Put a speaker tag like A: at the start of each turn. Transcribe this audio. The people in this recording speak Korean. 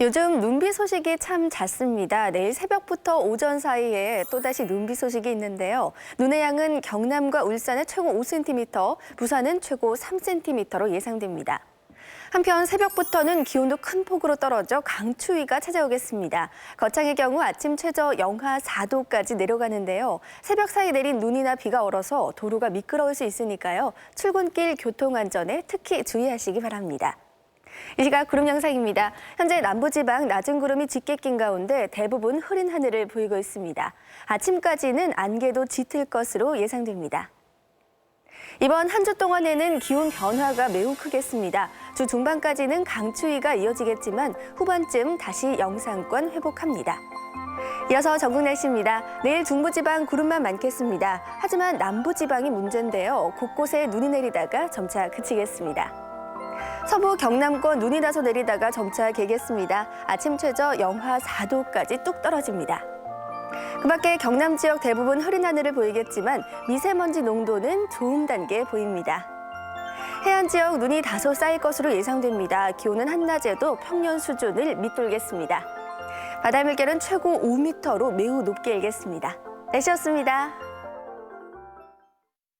A: 요즘 눈비 소식이 참 잦습니다. 내일 새벽부터 오전 사이에 또다시 눈비 소식이 있는데요. 눈의 양은 경남과 울산에 최고 5cm, 부산은 최고 3cm로 예상됩니다. 한편 새벽부터는 기온도 큰 폭으로 떨어져 강추위가 찾아오겠습니다. 거창의 경우 아침 최저 영하 4도까지 내려가는데요. 새벽 사이 내린 눈이나 비가 얼어서 도로가 미끄러울 수 있으니까요. 출근길 교통 안전에 특히 주의하시기 바랍니다. 이 시각 구름 영상입니다. 현재 남부지방 낮은 구름이 짙게 낀 가운데 대부분 흐린 하늘을 보이고 있습니다. 아침까지는 안개도 짙을 것으로 예상됩니다. 이번 한 주 동안에는 기온 변화가 매우 크겠습니다. 주 중반까지는 강추위가 이어지겠지만 후반쯤 다시 영상권 회복합니다. 이어서 전국 날씨입니다. 내일 중부지방 구름만 많겠습니다. 하지만 남부지방이 문제인데요. 곳곳에 눈이 내리다가 점차 그치겠습니다. 서부 경남권 눈이 나서 내리다가 점차 개겠습니다. 아침 최저 영하 4도까지 뚝 떨어집니다. 그 밖에 경남 지역 대부분 흐린 하늘을 보이겠지만 미세먼지 농도는 좋음 단계 보입니다. 해안 지역 눈이 다소 쌓일 것으로 예상됩니다. 기온은 한낮에도 평년 수준을 밑돌겠습니다. 바다 물결은 최고 5m로 매우 높게 일겠습니다. 날씨였습니다.